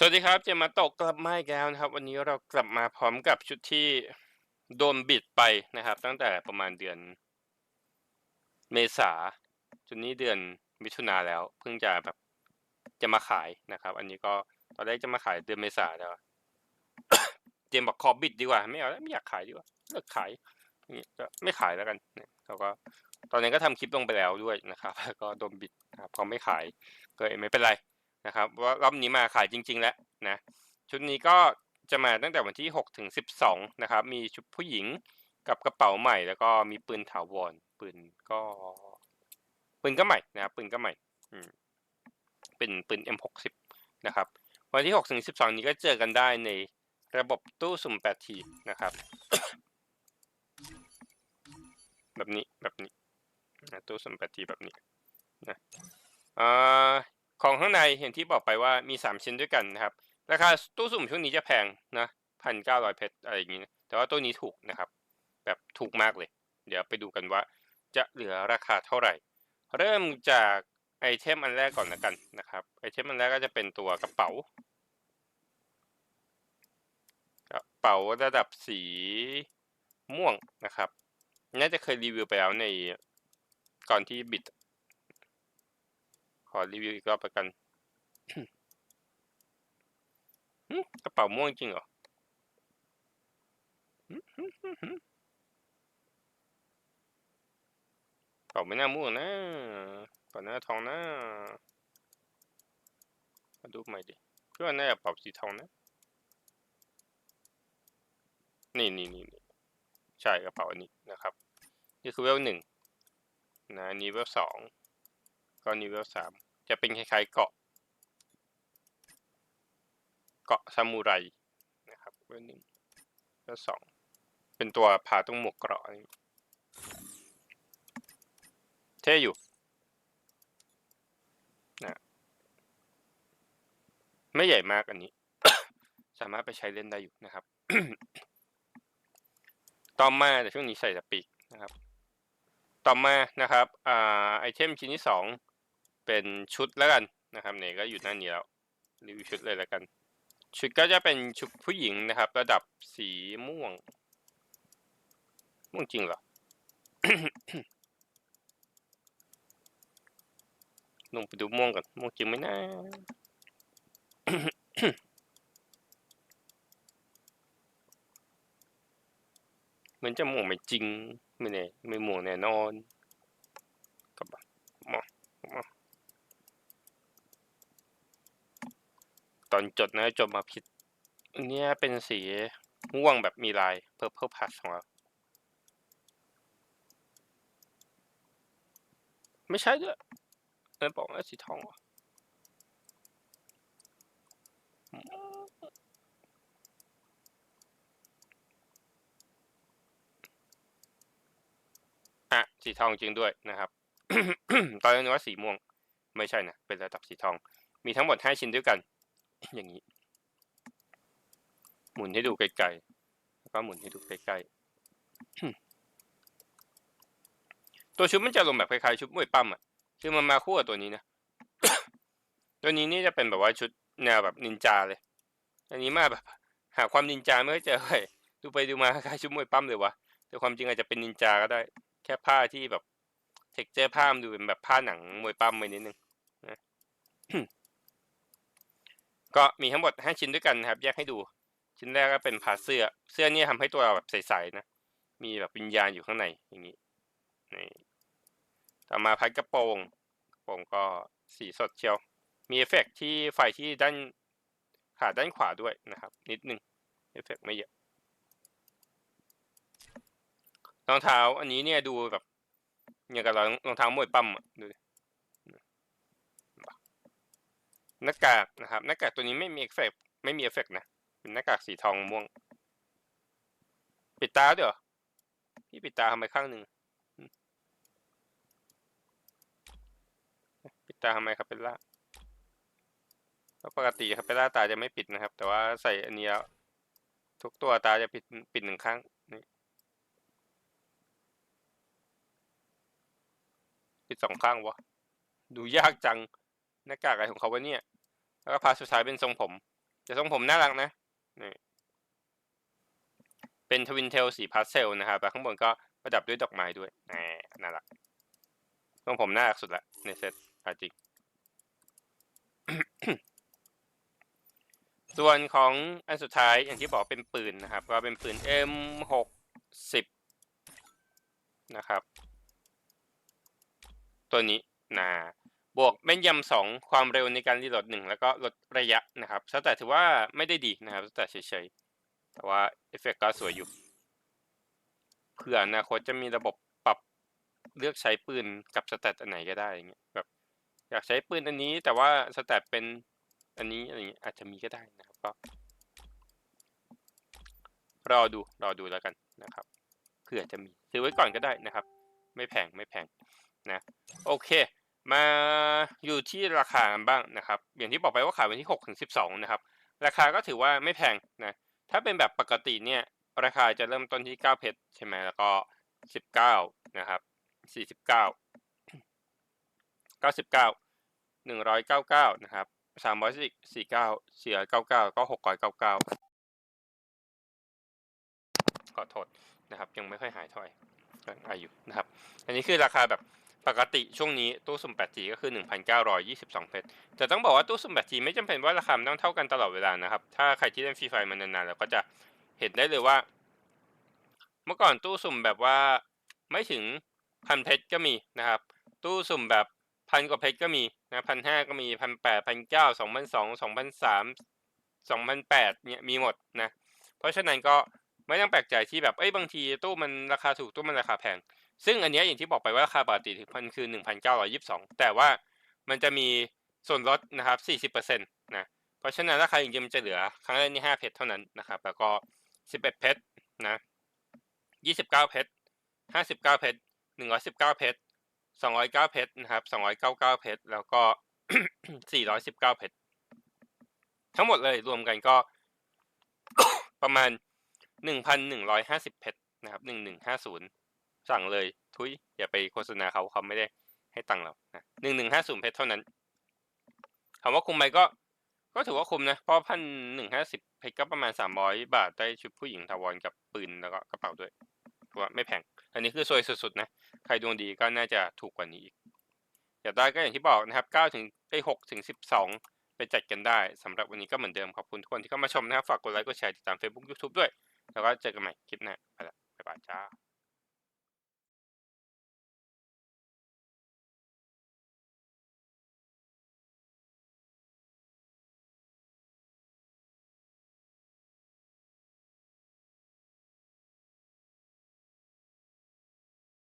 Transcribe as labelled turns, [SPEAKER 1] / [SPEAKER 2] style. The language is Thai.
[SPEAKER 1] สวัสดีครับ เจมมาตกกลับมาอีกแล้วนะครับ วันนี้เรากลับมาพร้อมกับชุดที่โดนบิดไปนะครับ ตั้งแต่ประมาณเดือนเมษาจนนี้เดือนมิถุนาแล้ว เพิ่งจะแบบจะมาขายนะครับ อันนี้ก็ตอนแรกจะมาขายเดือนเมษาแล้วเจมบอกขอบิดดีกว่า ไม่เอาแล้วไม่อยากขายดีกว่าเลิกขายก็ไม่ขายแล้วกันเนี่ยเขาก็ตอนนี้ก็ทำคลิปลงไปแล้วด้วยนะครับแล้วก็โดนบิดนะครับพราะไม่ขายก็ไม่เป็นไร นะครับว่ารอบนี้มาขายจริง ๆ แล้วนะชุดนี้ก็จะมาตั้งแต่วันที่6ถึง12นะครับ มีชุดผู้หญิงกับกระเป๋าใหม่ แล้วก็มีปืนถาวรปืนก็ปืนก็ใหม่นะครับปืนก็ใหม่อืมเป็นปืน M60 นะครับ วันที่6ถึง12 นี้ก็เจอกันได้ในระบบตู้สุ่ม8ทีนะครับ แบบนี้แบบนี้ตู้สุ่ม8ทีแบบนี้นะอ่า ของข้างในเห็นที่บอกไปว่ามี 3 ชิ้นด้วยกันนะครับ ราคาตู้สุ่มช่วงนี้จะแพงนะพันเก้าร้อยเพชรอะไรอย่างนี้นะแต่ว่าตัวนี้ถูกนะครับ แบบถูกมากเลย เดี๋ยวไปดูกันว่าจะเหลือราคาเท่าไหร่ เริ่มจากไอเทมอันแรกก่อนละกันนะครับไอเทมอันแรกก็จะเป็นตัวกระเป๋ากระเป๋าระดับสีม่วงนะครับ น่าจะเคยรีวิวไปแล้วในก่อนที่บิด ขอรีวิวอีกรอบละกันกระเป๋าม่วงจริงเหรอกระเป๋าไม่น่าม่วงนะกระเป๋าหน้าทองนะมาดูใหม่ดิเพื่อนน่าจะกระเป๋าสีทองนะ นี่นี่นี่ใช่กระเป๋าอันนี้นะครับ นี่คือเวลหนึ่งนะอันนี้เวลสอง ก็นี่เวลสามจะเป็นคล้ายๆเกาะ เกาะซามูไรนะครับเบอร์หนึ่งเบอร์สองเป็นตัวพาตรงหมวกเกราะนี่เท่อยู่นะไม่ใหญ่มากอันนี้ สามารถไปใช้เล่นได้อยู่นะครับ ต่อมาแต่ช่วงนี้ใส่สปีกนะครับ ต่อมานะครับอ่าไอเทมชิ้นที่สอง เป็นชุดแล้วกันนะครับเนี่ยก็อยู่หน้านี้แล้วรีวิวชุดเลยแล้วกัน ชุดก็จะเป็นชุดผู้หญิงนะครับ ระดับสีม่วง ม่วงจริงเหรอลงไปดูม่วงก่อนม่วงจริงไหมนะเหมือนจะม่วงไม่จริงไม่แน่ไม่ม่วงแน่นอนกลับมามามา ตอนจดนะจดมาผิดอันเนี้ยเป็นสีม่วงแบบมีลาย Purple Plus ของเรา ไม่ใช่ด้วยเออบอกว่าสีทองวะอะสีทองจริงด้วยนะครับ ตอนแรกนึกว่าสีม่วง ไม่ใช่นะ เป็นระดับสีทอง มีทั้งหมดห้าชิ้นด้วยกัน อย่างนี้ หมุนให้ดูไกลๆแล้วก็หมุนให้ดูใกล้ๆตัวชุดมันจะลงแบบคล้ายๆชุดมวยปั้มอะคือมันมาคู่กับตัวนี้นะตัวนี้นี่จะเป็นแบบว่าชุดแนวแบบนินจาเลย อันนี้มาแบบ หาความนินจาไม่ค่อยเจอเลยดูไปดูมาคล้ายๆชุดมวยปั้มเลยวะแต่ความจริงอาจจะเป็นนินจาก็ได้ แค่ผ้าที่แบบเท็กเจอร์ผ้ามันดูเป็นแบบผ้าหนังมวยปั้มไปนิดนึงนะ ก็มีทั้งหมดห้าชิ้นด้วยกันนะครับ แยกให้ดู ชิ้นแรกก็เป็นผ้าเสื้อ เสื้อนี่ทำให้ตัวเราแบบใสๆนะ มีแบบวิญญาณอยู่ข้างในอย่างนี้นี่ต่อมาพัดกระโปรงกระโปรงก็สีสดเชียว มีเอฟเฟกต์ที่ไฟที่ด้านขาด้านขวาด้วยนะครับ นิดนึงเอฟเฟกต์ไม่เยอะรองเท้าอันนี้เนี่ยดูแบบอย่างกับรองรองเท้ามวยปั้มอะดูดิ หน้ากากนะครับหน้ากากตัวนี้ไม่มีเอฟเฟกต์ไม่มีเอฟเฟกต์นะเป็นหน้ากากสีทองม่วง ปิดตาเด้วยเหรอพี่ปิดตาทำไมข้างหนึ่งปิดตาทำไมครับเป็นล่าเพราะปกติครับเป็นล่าตาจะไม่ปิดนะครับ แต่ว่าใส่อันนี้แล้วทุกตัวตาจะปิดปิดหนึ่งข้างนี่ปิดสองข้างวะดูยากจัง หน้ากากอะไรของเขาวะเนี่ย แล้วก็พาสุดท้ายเป็นทรงผม แต่ทรงผมน่ารักนะนี่เป็นทวินเทลสีพาสเซลนะครับแล้วข้างบนก็ประดับด้วยดอกไม้ด้วยน่ารักทรงผมน่ารักสุดละในเซตอาจริงส่วนของอันสุดท้ายอย่างที่บอกเป็นปืนนะครับ ก็เป็นปืน M60 นะครับ ตัวนี้นะ บวกแม่นยำสองความเร็วในการรีโหลดหนึ่งแล้วก็ลดระยะนะครับสแตทถือว่าไม่ได้ดีนะครับสแตทเฉยๆ แต่ว่าเอฟเฟกต์ก็สวยอยู่ เผื่ออนาคตจะมีระบบปรับเลือกใช้ปืนกับสแตทอันไหนก็ได้อย่างเงี้ยแบบอยากใช้ปืนอันนี้ แต่ว่าสแตทเป็นอันนี้อะไรเงี้ยอาจจะมีก็ได้นะครับก็รอดูรอดูแล้วกันนะครับเผื่อจะมีซื้อไว้ก่อนก็ได้นะครับ ไม่แพงไม่แพงนะโอเค มาอยู่ที่ราคาบ้างนะครับ อย่างที่บอกไปว่าขายวันที่6ถึง12 นะครับ ราคาก็ถือว่าไม่แพงนะ ถ้าเป็นแบบปกติเนี่ยราคาจะเริ่มต้นที่ 9 เพชรใช่ไหมแล้วก็ 19 นะครับ 49 99 199 นะครับ349 499 ก็ 699 ขอโทษนะครับ ยังไม่ค่อยหายเท่าไหร่อายุนะครับ อันนี้คือราคาแบบ ปกติช่วงนี้ตู้สุ่ม 8G ก็คือ 1,922 เพชรแต่ต้องบอกว่าตู้สุ่ม 8G ไม่จำเป็นว่าราคาต้องเท่ากันตลอดเวลานะครับ ถ้าใครที่เล่นฟรีไฟมานานๆแล้วก็จะเห็นได้เลยว่า เมื่อก่อนตู้สุ่มแบบว่าไม่ถึงพันเพชรก็มีนะครับ ตู้สุ่มแบบพันกว่าเพชรก็มีนะพันห้าก็มีพันแปดพันเก้าสองพันสองสองพันสามสองพันแปดเนี่ยมีหมดนะ เพราะฉะนั้นก็ไม่ต้องแปลกใจที่แบบเอ้ยบางทีตู้มันราคาถูกตู้มันราคาแพง ซึ่งอันเนี้ยอย่างที่บอกไปว่าราคาปกติมันคือ 1,922 แต่ว่ามันจะมีส่วนลดนะครับ 40%นะ เพราะฉะนั้นราคาจริงๆมันจะเหลือครั้งแรกนี่5เพชรเท่านั้นนะครับ แล้วก็ 11 เพชรนะ 29 เพชร 59 เพชร 119 เพชร 209 เพชรนะครับ 299 เพชร แล้วก็ 419 เพชร ทั้งหมดเลยรวมกันก็ประมาณ 1,150 เพชรนะครับ 1150 สั่งเลยทุยอย่าไปโฆษณาเขาเขาไม่ได้ให้ตังค์เรานะหนึ่งหนึ่งห้าศูนย์เพชรเท่านั้นถามว่าคุ้มไหมก็ ก็ถือว่าคุ้มนะ เพราะพันหนึ่งห้าสิบเพชรก็ประมาณสามร้อยบาทได้ชุดผู้หญิงทาวรกับปืนแล้วก็กระเป๋าด้วยถือว่าไม่แพง อันนี้คือซวยสุดๆนะ ใครดวงดีก็น่าจะถูกกว่านี้อีกอยากได้ก็อย่างที่บอกนะครับเก้าถึงไอ้หกถึงสิบสองไปจัดกันได้สำหรับวันนี้ก็เหมือนเดิมขอบคุณทุกคนที่เข้ามาชมนะครับ ฝากกดไลค์กดแชร์ติดตาม Facebook YouTube ด้วย แล้วก็เจอกันใหม่คลิปหน้าไปละบ๊ายบายจ้า